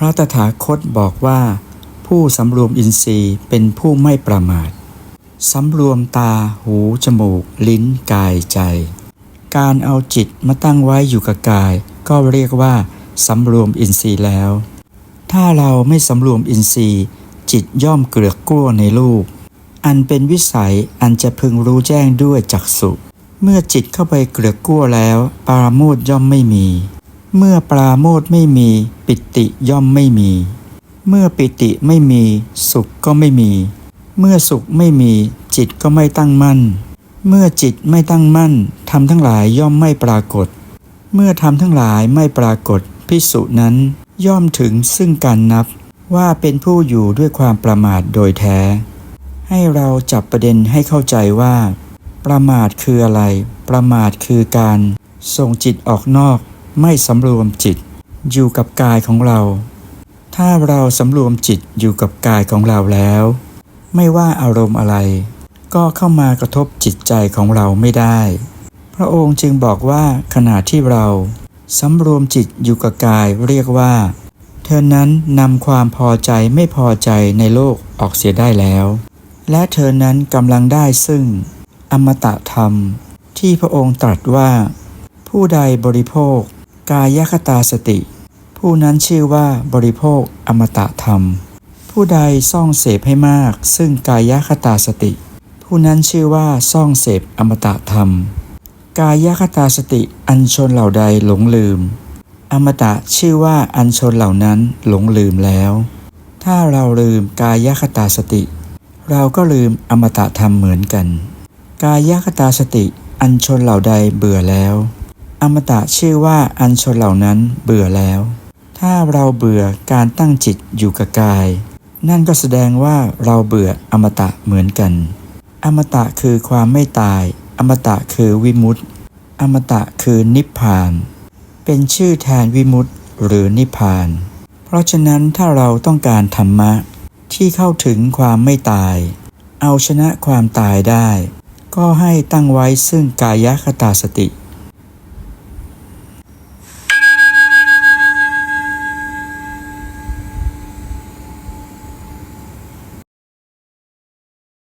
พระตถาคตบอกว่า ผู้สำรวมอินทรีย์เป็นผู้ไม่ประมาทสำรวมตาหู จมูก ลิ้นกายใจ การเอาจิตมาตั้งไว้อยู่กับกาย ก็เรียกว่าสำรวมอินทรีย์แล้ว ถ้าเราไม่สำรวมอินทรีย์ จิตย่อมเกลือกกลัวในรูป อันเป็นวิสัยอันจะพึงรู้แจ้งด้วยจักสุเมื่อจิตเข้าไปเกลือกกลัวแล้วปราโมทย่อมไม่มี เมื่อปราโมทไม่มีปิติย่อมไม่มี เมื่อปิติไม่มีสุขก็ไม่มี เมื่อสุขไม่มีจิตก็ไม่ตั้งมั่น เมื่อจิตไม่ตั้งมั่นทำทั้งหลายย่อมไม่ปรากฏ เมื่อทำทั้งหลายไม่ปรากฏพิสุนั้นย่อมถึงซึ่งการนับว่าเป็นผู้อยู่ด้วยความประมาทโดยแท้ ให้เราจับประเด็นให้เข้าใจว่า ประมาทคืออะไร ประมาทคือการส่งจิตออกนอก ไม่สำรวมจิต อยู่กับกายของเรา ถ้าเราสำรวมจิตอยู่กับกายของเราแล้ว ไม่ว่าอารมณ์อะไร ก็เข้ามากระทบจิตใจของเราไม่ได้ พระองค์จึงบอกว่าขณะที่เราสำรวมจิตอยู่กับกายเรียกว่า เธอนั้นนำความพอใจไม่พอใจในโลกออกเสียได้แล้ว และเธอนั้นกำลังได้ซึ่ง อมตะธรรม ที่พระองค์ตรัสว่า ผู้ใดบริโภค กายคตาสติ ผู้นั้นชื่อว่าบริโภคอมตะธรรม ผู้ใดซ่องเสพให้มาก ซึ่งกายคตาสติ ผู้นั้นชื่อว่าซ่องเสพอมตะธรรม กายคตาสติอันชนเหล่าใดหลงลืม อมตะชื่อว่าอันชนเหล่านั้นหลงลืมแล้ว ถ้าเราลืมกายคตาสติ เราก็ลืมอมตะธรรมเหมือนกัน กายคตาสติอันชนเหล่าใดเบื่อแล้ว อมตะชื่อว่าอันชนเหล่านั้นเบื่อแล้ว ถ้าเราเบื่อการตั้งจิตอยู่กับกาย นั่นก็แสดงว่าเราเบื่ออมตะเหมือนกัน อมตะคือความไม่ตาย อมตะคือวิมุตติ อมตะคือนิพพาน เป็นชื่อแทนวิมุตติหรือนิพพาน เพราะฉะนั้นถ้าเราต้องการธรรมะที่เข้าถึงความไม่ตาย เอาชนะความตายได้ ก็ให้ตั้งไว้ซึ่งกายคตาสติ